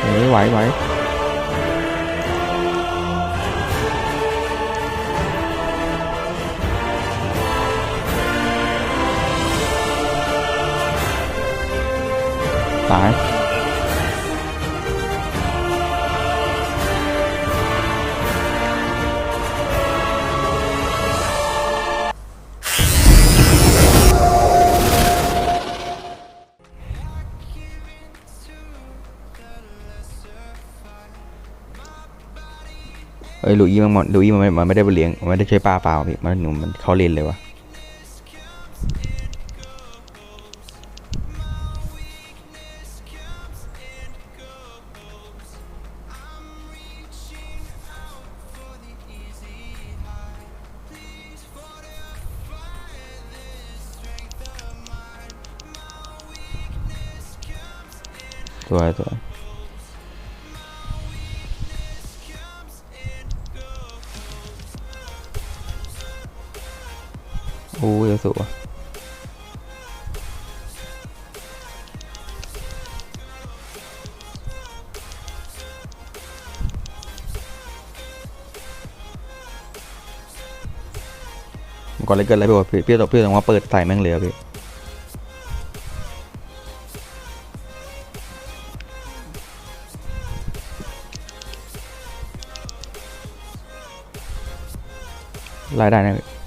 เฮ้ยไหวไหวตาย อ้ยลุยมันหมดลุยมันไม่มันไม่ได้ไปเลี้ยงมันไม่ได้ช่วยป้าเปล่าพี่มันหนุ่มมันเขาเล่นเลยวะสว โอ้ยสวยก่อนเลยเกิดอะไรไปวะพี่พี่ต้องพี่ต้องมาเปิดใส่แม่งเลยอพี่รายได้นะพี่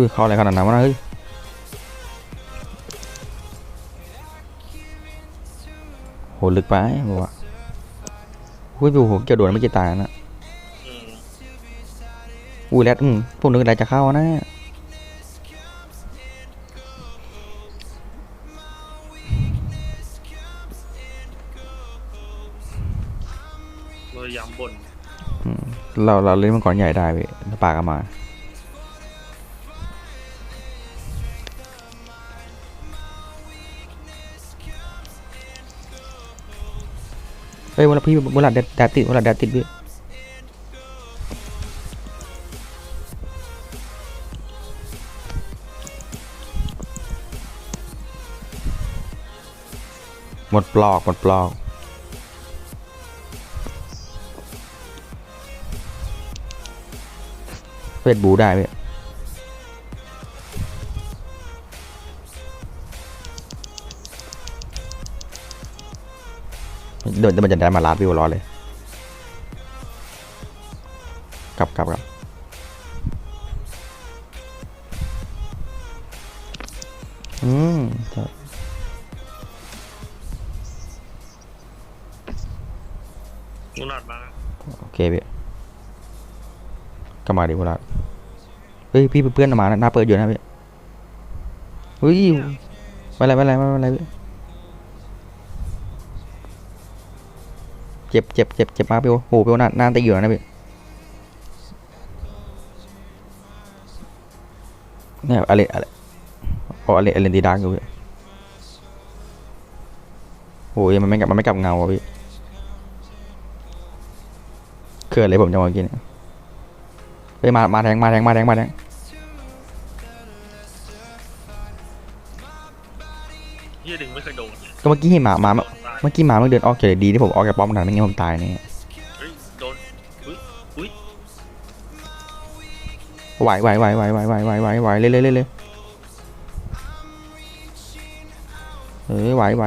อุ้ยเข้าอะไรขนาดนั้นวะนะเฮ้ยโหลึกไปบอกว่าอุ้ยดูผมเกี่ยวโดนไม่กี่ตายนะอืมอุ้ยแรดอืมพวกนึกอะไรจะเข้านะเราย้ำบนอืมเราเราเล่นมังกรใหญ่ได้พี่แล้วปากก็มา เฮ้ยเวลาพี่เวลาแดดแดดติดเวลาแดดติดพี่หมดปลอกหมดปลอกเฟซบูได้ไเดินมันจะได้มาลาดวิวรอเลยกลับกลับกลับอืมใช่มุนัดมาโอเคพี่ก็มาดิพวกเราเฮ้ยพี่เป็นเพื่อนมานะหน้าเปิดอยู่นะพี่เฮ้ยไม่เป็นไรไม่เป็นไรไม่เป็นไรพี่ เจ็บเจ็บเจ็บเจ็บมากพี่โอ้โหพี่โอหน้าหน้าตีอยู่นะพี่เนี่ยอะไรอะไรโอ้อะไรอะไรตีดาร์กอยู่พี่โอ้ยมันไม่กลับมันไม่กลับเงาอะพี่เขื่อนเลยผมจะมากินเนี่ยเฮ้ยมามาแทงมาแทงมาแทงมาแทงเฮียดึงไม่เคยโดนก็เมื่อกี้เห็นหมาหมาโด เมื่อนตาเมื่อกี้หมามันเดินออกเฉยดีที่ผมออกจากป้อมทันไม่งั้นผมตายเนี่ยเฮ้ยโดนอุ้ยอุ้ยไหวไหวไหวไหวไหวไหวไหวไหวไหวเลยเลยเลยเลยเฮ้ยไหวไหว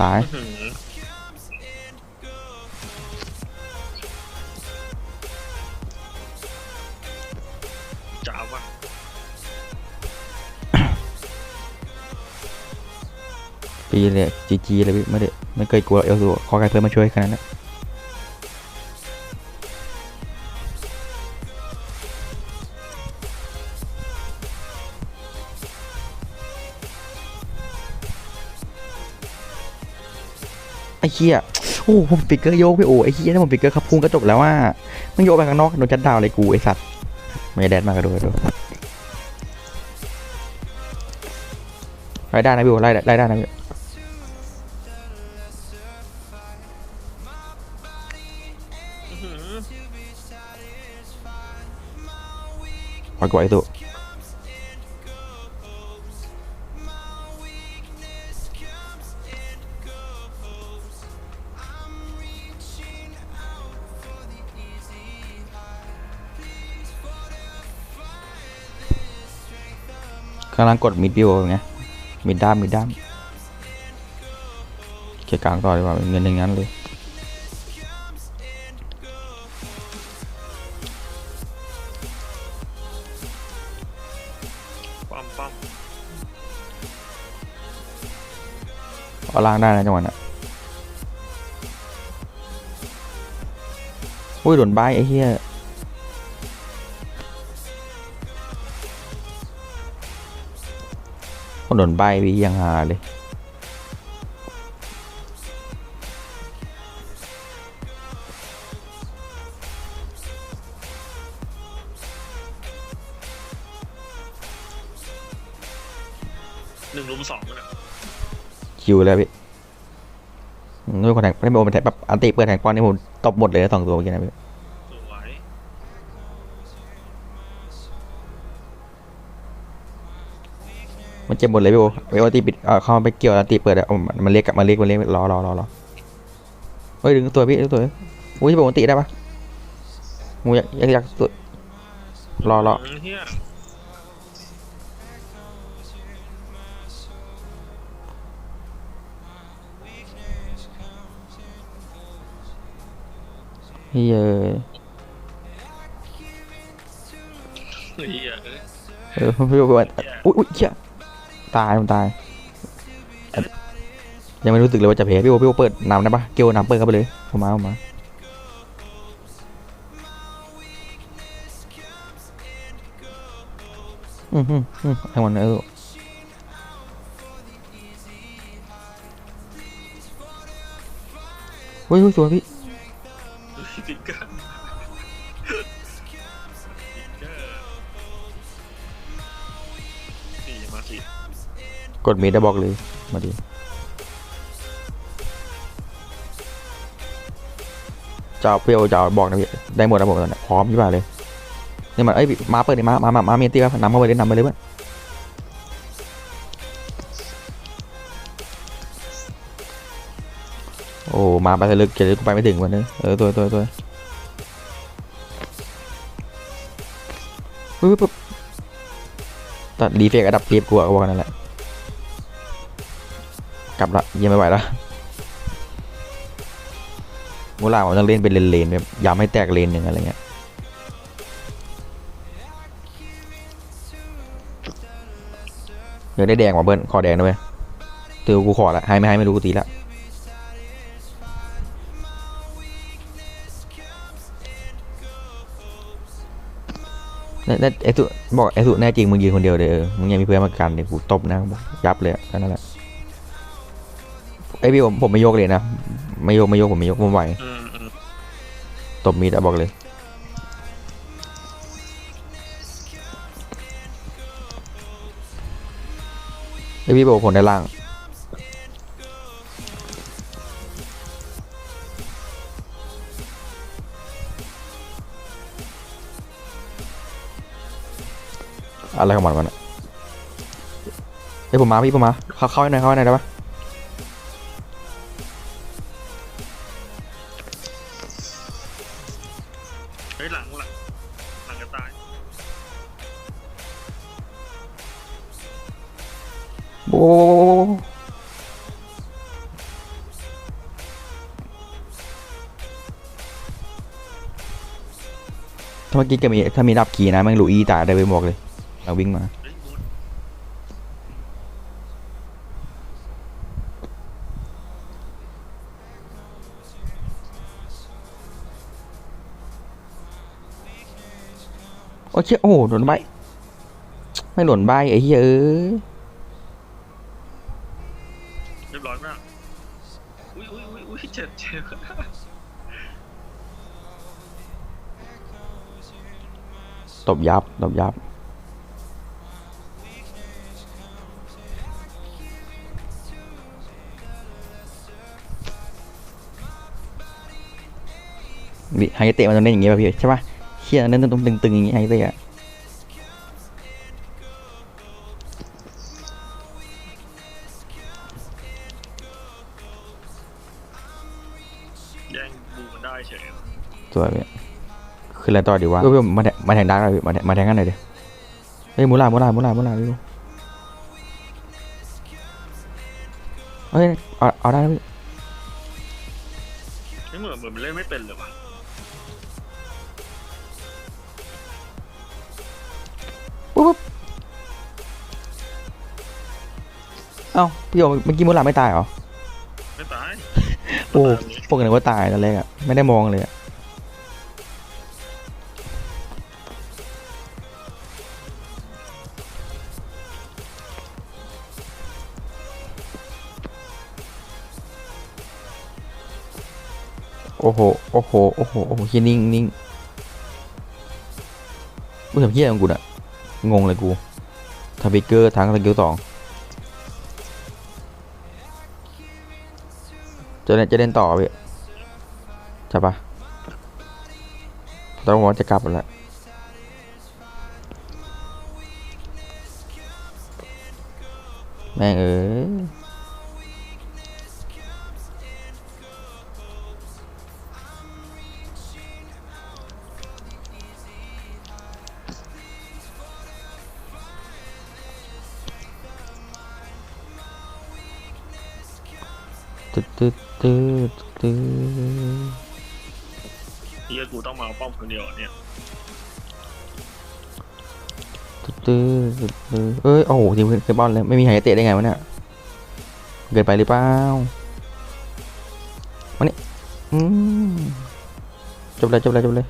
ตาย ปีเลยจีจีเลยพี่ไม่ได้ไม่เคยกลัวเอลซูขอใครเพื่อมาช่วยแค่นั้นไอ้เหี้ยโอ้ผมปิกเกอร์โยกพี่โอ้ไอ้เหี้ยถ้าผมปิกเกอร์ขับพุ่งก็จบแล้วว่ามันโยกไปข้างนอกโดนจัดดาวเลยกูไอ้สัตว์ไม่แดดมากระโดดดดไล่ได้นะพี่โอ้ไล่ไล่ได้นะพี่ ปล่อยกว่าไอ้ตุกำลังกดมิดวิวไงมิดด้ามมิดด้ามเกี่ยกลางต่อดีกว่าเงินอย่างนั้นเลย ล่างได้นะจังหวะน่ะอุ้ยโดนใบไอ้เหี้ยคนโดนใบไปยังหาเลยหนึ่งลุมสองน่ะ คิวแล้วพี่ด้วยคนแทงไม่โอเป็นแทงแบบอันติเปิดแทงป้อนนี่ผมตบหมดเลยนะสองตัวเมื่อกี้นะพี่มันเจ็บหมดเลยพี่โอพี่โอตีปิดเข้ามาไปเกี่ยวอันติเปิดอะมันเรียกกลับมาเรียกมาเรียกรอรอรอรอเฮ้ยดึงตัวพี่ดึงตัวอุ้ยพี่โออันติได้ปะมูอยากอยากอยากสุดรอรอ หืเฮียเฮ้ยเอ้ยเฮียเอ้ยเออพี่โอว่าอุ้ยอุ้ยเชี่ยตายมันตายอะยังไม่รู้สึกเลยว่าจะแพ้พี่โอพี่โอเปิดนำได้ปะเกี่ยวนำเปิดเข้าไปเลยผมมาผมมาอืมอืมอืมให้มันเออเฮ้ยเฮ้ยสวยพี่ ฟิกเกอร์ฟิกเกอร์สี่มาสิกดมีได้บอกเลยมาดีจะเอาเปรี้ยวจะเอาบอกนะพี่ได้หมดนะผมตอนนี้พร้อมยี่ป่านเลยนี่มันเอ้ยมาเปิดดิมามามามาเมียตีป่ะนำเข้าไปเลยนำไปเลยเพื่อน โอ้ มาไปทะลึกเกลียดกูไปไม่ถึงวันนี้เออตัวตัวตัวปึ๊บปึ๊บตัดดีเฟกอัดับเปียบกูอะก็ว่ากันนั่นแหละ กลับละยังไม่ไหวละมูลาผมต้องเล่นเป็นเลนๆแบบอย่าให้แตกเลนหนึ่งอะไรเงี้ยเดี๋ยวได้แดงว่ะเบิ้ลขอแดงด้วยตือกูขอละให้ไม่ให้ไม่รู้กูตีละ น่แน่ไอ้สุบอกไอ้สุแน่จริงมึงยืนคนเดียวเลยเออมึงยังมีเพื่อนมากันเดี๋ยวกูตบนะยับเลยอะแค่นั้นแหละไอยพี่ผมผมไม่โยกเลยนะไม่โยกไม่โยกผมไม่โยกผมไหวอืมอืมตบมีดอะบอกเลยไอพี่บอกผลได้ล่าง อะไรของมันวะเนี่ยเฮ้ยผมมาพี่ผมมาเข้าเข้าให้หน่อยเข้าให้หน่อยได้ปะเฮ้ยหลังหลังหลังจะตายโอ้ถ้าเมื่อกี้จะมีถ้ามีดับขี่นะแม่งหลุยตายได้ไปบอกเลย เราวิ่งมาเฮ้ยบูนโอ้เชี่ยโอ้โหโดนใบไม่หล่นใบไอ้เหี้ยเอ้ยเรียบร้อยมากอุ้ยอุ้ยอุ้ยอุ้ยเจ็บเจ็บตบยับตบยับ ไฮเตะมันต้องเล่นอย่างงี้ป่ะพี่ใช่ป่ะเชี่ยเล่นต้องตึงๆอย่างงี้ไฮเตะอะแย่งบูมันได้เฉยสวยพี่คืออะไรต่อดีวะเฮ้ยพี่มาแทงมาแทงดาร์กหน่อยพี่มาแทงมาแทงกันหน่อยดิเฮ้ยมูลามูลามูลามูลาพี่เฮ้ยเอาเอาได้แล้วพี่ไม่เหมือนเหมือนมันเล่นไม่เป็นเลยว่ะ ปุ๊บปุ๊บเอ้าพี่โอเมื่อกี้มูลาไม่ตายเหรอ ไม่ตายโอ้ตายแบบนี้พวกนึกว่าตายตอนแรกอะไม่ได้มองเลยอะโอ้โห โอ้โห โอ้โห โอ้โหเฮียนิ่งนิ่งกูทำเฮียของกูน่ะ งงเลยกูทาบิกเกอร์ทั้งสกิลสองจะเล่นจะเล่นต่อพี่ใช่ปะต้องบอกว่าจะกลับแล้วแม่งเอ้ย ตึ๊ดตึ๊ดตึ๊ดตึ๊ดเฮียกูต้องมาเอาป้อมคนเดียวเนี่ยตึ๊ดตึ๊ดตึ๊ดตึ๊ดเอ้ย โอ้โหทีมเคยบอลเลยไม่มีใครเตะได้ไงวะเนี่ย เกินไปหรือเปล่ามานี่อืมจบเลยจบเลยจบเลย